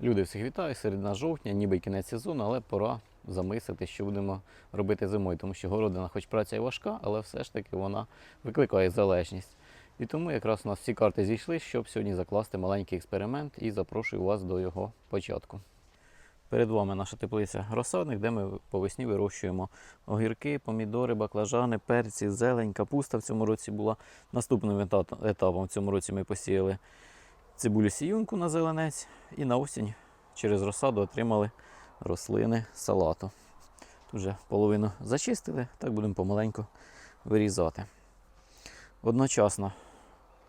Люди всіх вітаю, середина жовтня, ніби кінець сезону, але пора замислити, що будемо робити зимою, тому що городина, хоч праця і важка, але все ж таки вона викликає залежність. І тому якраз у нас всі карти зійшли, щоб сьогодні закласти маленький експеримент і запрошую вас до його початку. Перед вами наша теплиця розсадник, де ми по весні вирощуємо огірки, помідори, баклажани, перці, зелень, капуста в цьому році була. Наступним етапом в цьому році ми посіяли цибулю сіюнку на зеленець і на осінь через розсаду отримали рослини салату. Тут вже половину зачистили, так будемо помаленьку вирізати. Одночасно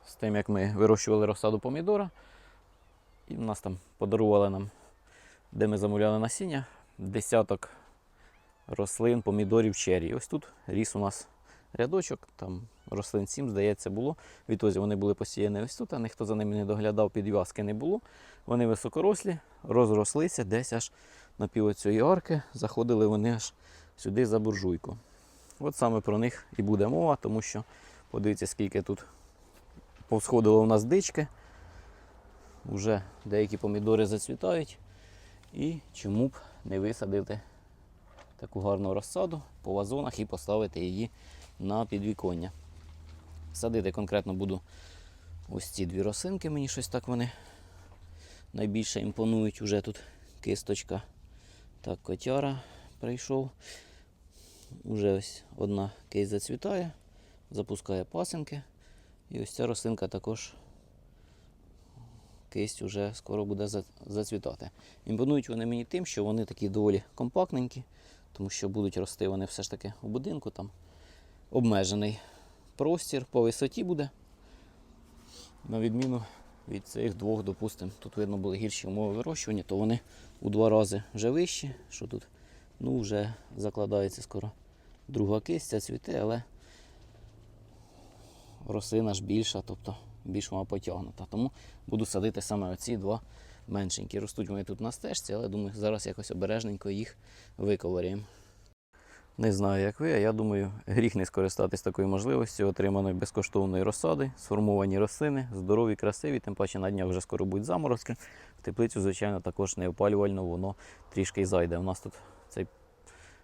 з тим, як ми вирощували розсаду помідора, і в нас там подарували нам, де ми замовляли насіння, десяток рослин помідорів черрі. Ось тут ріс у нас рядочок, там рослин 7, здається, було. Відтоді вони були посіяні ось тут, а ніхто за ними не доглядав, підв'язки не було. Вони високорослі, розрослися десь аж на пів цієї арки, заходили вони аж сюди за буржуйку. От саме про них і буде мова, тому що подивіться, скільки тут повсходило у нас дички. Уже деякі помідори зацвітають. І чому б не висадити таку гарну розсаду по вазонах і поставити її на підвіконня. Садити конкретно буду ось ці дві росинки, мені щось так вони найбільше імпонують. Уже тут кисточка. Так, котяра прийшов. Уже ось одна кейс зацвітає, запускає пасинки. І ось ця рослинка також кисть вже скоро буде зацвітати. Імпонують вони мені тим, що вони такі доволі компактненькі, тому що будуть рости вони все ж таки у будинку, там обмежений простір по висоті буде. На відміну від цих двох, допустимо, тут видно були гірші умови вирощування, то вони у два рази вже вищі, що тут ну, вже закладається скоро друга кистя, цвіте, але рослина ж більша, тобто більш вона потягнута. Тому буду садити саме оці два меншенькі. Ростуть вони тут на стежці, але думаю, зараз якось обережненько їх виковарюємо. Не знаю, як ви, а я думаю, гріх не скористатись такою можливістю отриманої безкоштовної розсади, сформовані рослини, здорові, красиві, тим паче на днях вже скоро будуть заморозки. В теплицю, звичайно, також не опалювально, воно трішки й зайде. У нас тут цей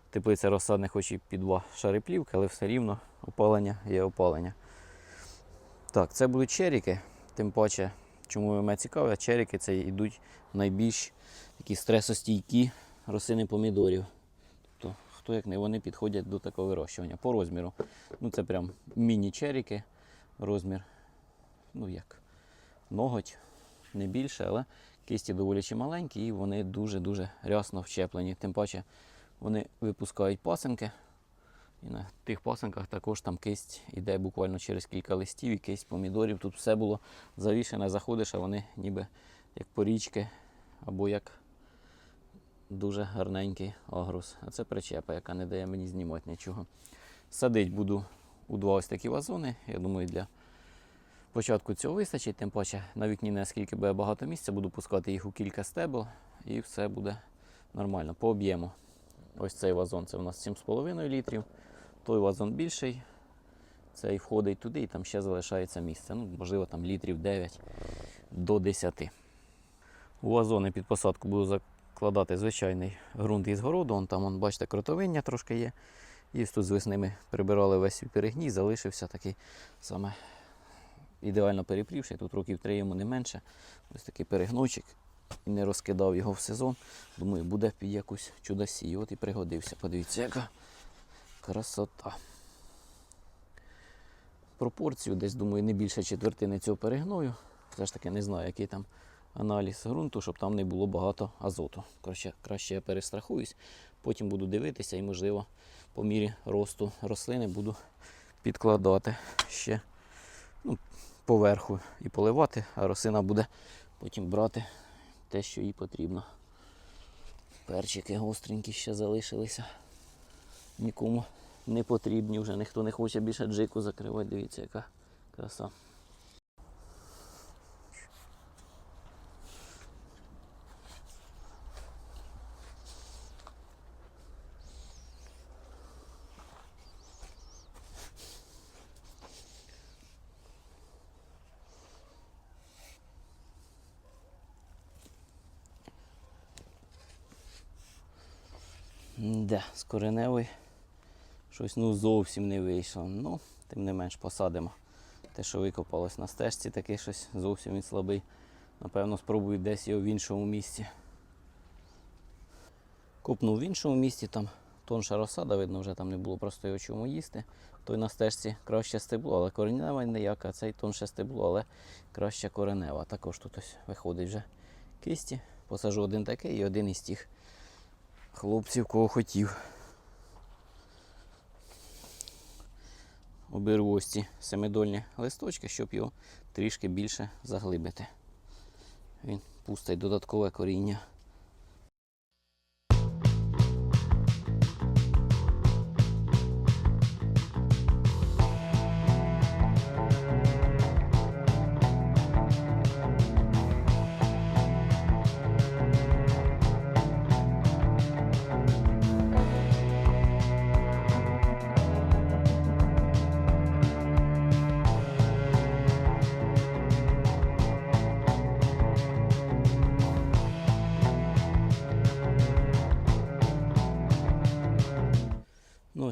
теплиця розсадних хоч і під два шари плівки, але все рівно опалення є опалення. Так, це будуть черіки, тим паче, чому мене цікавить, черіки це йдуть найбільш такі стресостійкі рослини помідорів. Тобто, хто як не вони підходять до такого вирощування по розміру. Ну це прям міні-черіки, розмір, ну як, ноготь, не більше, але кисті доволі чималенькі і вони дуже-дуже рясно вчеплені. Тим паче вони випускають пасинки. І на тих пасинках також там кисть іде буквально через кілька листів і кисть помідорів. Тут все було завішене, заходиш, а вони ніби як порічки або як дуже гарненький агрус. А це причепа, яка не дає мені знімати нічого. Садить буду у два ось такі вазони. Я думаю, для початку цього вистачить. Тим паче на вікні, наскільки буде багато місця, буду пускати їх у кілька стебел і все буде нормально. По об'єму. Ось цей вазон це у нас 7,5 літрів. Той вазон більший. Цей входить туди і там ще залишається місце. Ну, можливо, там літрів 9 до 10. У вазони під посадку буду закладати звичайний ґрунт із городу. Вон там, вон, бачите, кротовиння трошки є. І тут з весни прибирали весь перегній, залишився такий саме ідеально перепрівший. Тут років три йому не менше. Ось такий перегнойчик. І не розкидав його в сезон. Думаю, буде під якусь чудосію. От і пригодився. Подивіться, яка красота. Пропорцію десь, думаю, не більше четвертини цього перегною. Все ж таки не знаю, який там аналіз ґрунту, щоб там не було багато азоту. Краще, краще я перестрахуюсь, потім буду дивитися і, можливо, по мірі росту рослини буду підкладати ще ну, поверху і поливати, а рослина буде потім брати те, що їй потрібно. Перчики гостренькі ще залишилися нікому не потрібні вже. Ніхто не хоче більше джику закривати, дивіться, яка краса. Да, скореневий щось ну зовсім не вийшло. Ну, тим не менш посадимо. Те, що викопалось на стежці, таке щось зовсім він слабий. Напевно, спробую десь його в іншому місці. Купнув в іншому місці, там тонша розсада, видно, вже там не було просто його чому їсти. Той на стежці краще стебло, але коренева ніяка, цей тонше стебло, але краще коренева. Також тут ось виходить вже кисті. Посажу один такий і один із тих хлопців, кого хотів. Оберу ось ці семидольні листочки, щоб його трішки більше заглибити. Він пустить додаткове коріння.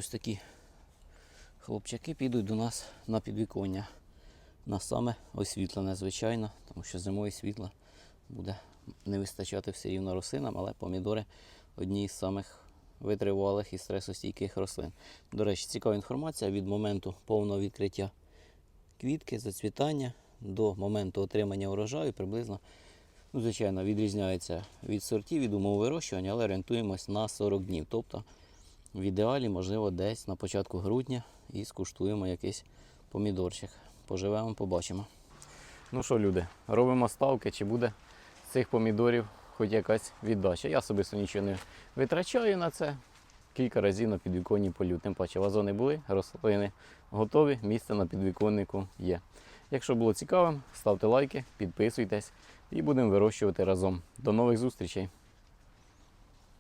Ось такі хлопчаки підуть до нас на підвіконня. На саме освітлене, звичайно, тому що зимою світла буде не вистачати все рівно рослинам, але помідори одні з самих витривалих і стресостійких рослин. До речі, цікава інформація від моменту повного відкриття квітки, зацвітання до моменту отримання урожаю приблизно, ну, звичайно, відрізняється від сортів, від умов вирощування, але орієнтуємось на 40 днів. Тобто в ідеалі, можливо, десь на початку грудня і скуштуємо якийсь помідорчик. Поживемо, побачимо. Ну що, люди, робимо ставки, чи буде з цих помідорів хоч якась віддача. Я особисто нічого не витрачаю на це. Кілька разів на підвіконні полю. Тим паче вазони були, рослини готові, місце на підвіконнику є. Якщо було цікавим, ставте лайки, підписуйтесь і будемо вирощувати разом. До нових зустрічей!